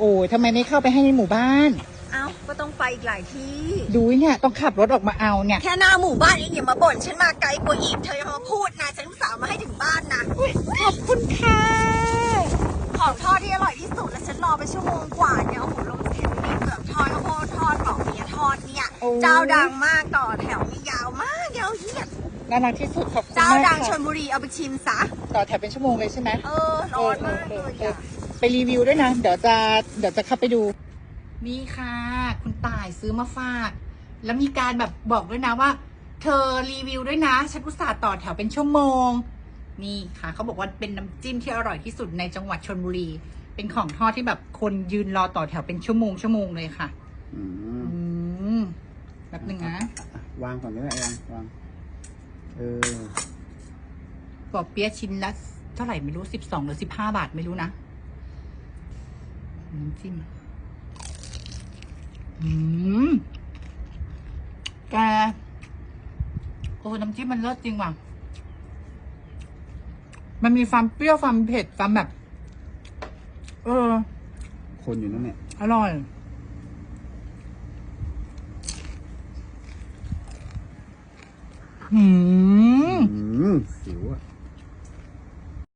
โอ้ยทำไมไม่เข้าไปให้ในหมู่บ้าน เอ้า ก็ต้องไปอีกหลายที่ ดูเนี่ยต้องขับรถออกมาเอาเนี่ยแค่หน้าหมู่บ้านเองอย่ามาบ่นฉันมาไกลกว่าอีกเธออย่ามาพูดนะฉันอุตส่าห์มาให้ถึงบ้านนะขอบคุณค่ะ ของทอดที่อร่อยที่สุดและฉันรอไปชั่วโมงกว่าเนี่ยโอ้โหลงเข็มมีเผือกทอดข้าวโพดทอดปอกเปียะทอดเนี่ย โอ้เจ้าดังมากต่อแถวนี่ยาวมากยาวเหยียดน่ารักที่สุดขอบคุณเจ้ามากดังชค่ะนบุรีเอาไปชิมซะ ต่อแถวเป็นชั่วโมงเลยใช่ไหมเออร้อนมากเลยอะ ไปรีวิวด้วยนะ เดี๋ยวจะเดี๋ยวจะเข้าไปดู นี่ค่ะ คุณต่ายซื้อมาฝาก แล้วมีการแบบบอกด้วยนะว่า เธอรีวิวด้วยนะฉันอุตส่าห์ต่อแถวเป็นชั่วโมง นี่ค่ะเขาบอกว่าเป็นน้ำจิ้มที่อร่อยที่สุดในจังหวัดชนบุรี เป็นของทอดที่แบบคนยืนรอต่อแถวเป็นชั่วโมงชั่วโมงเลยค่ะ อืมอืมแบบหนึ่งนะวางก่อนก็ได้วางวางเออ ปอเปี๊ยะชิ้นละเท่าไหร่ไม่รู้สิบสองหรือสิบห้าบาทไม่รู้นะ น้ำจิ้มอืมแกโอ้น้ำจิ้มมันเลิศจริงว่ะ มันมีความเปรี้ยวความเผ็ดความแบบ เออ คนอยู่นั่นเนี่ยอร่อย อืม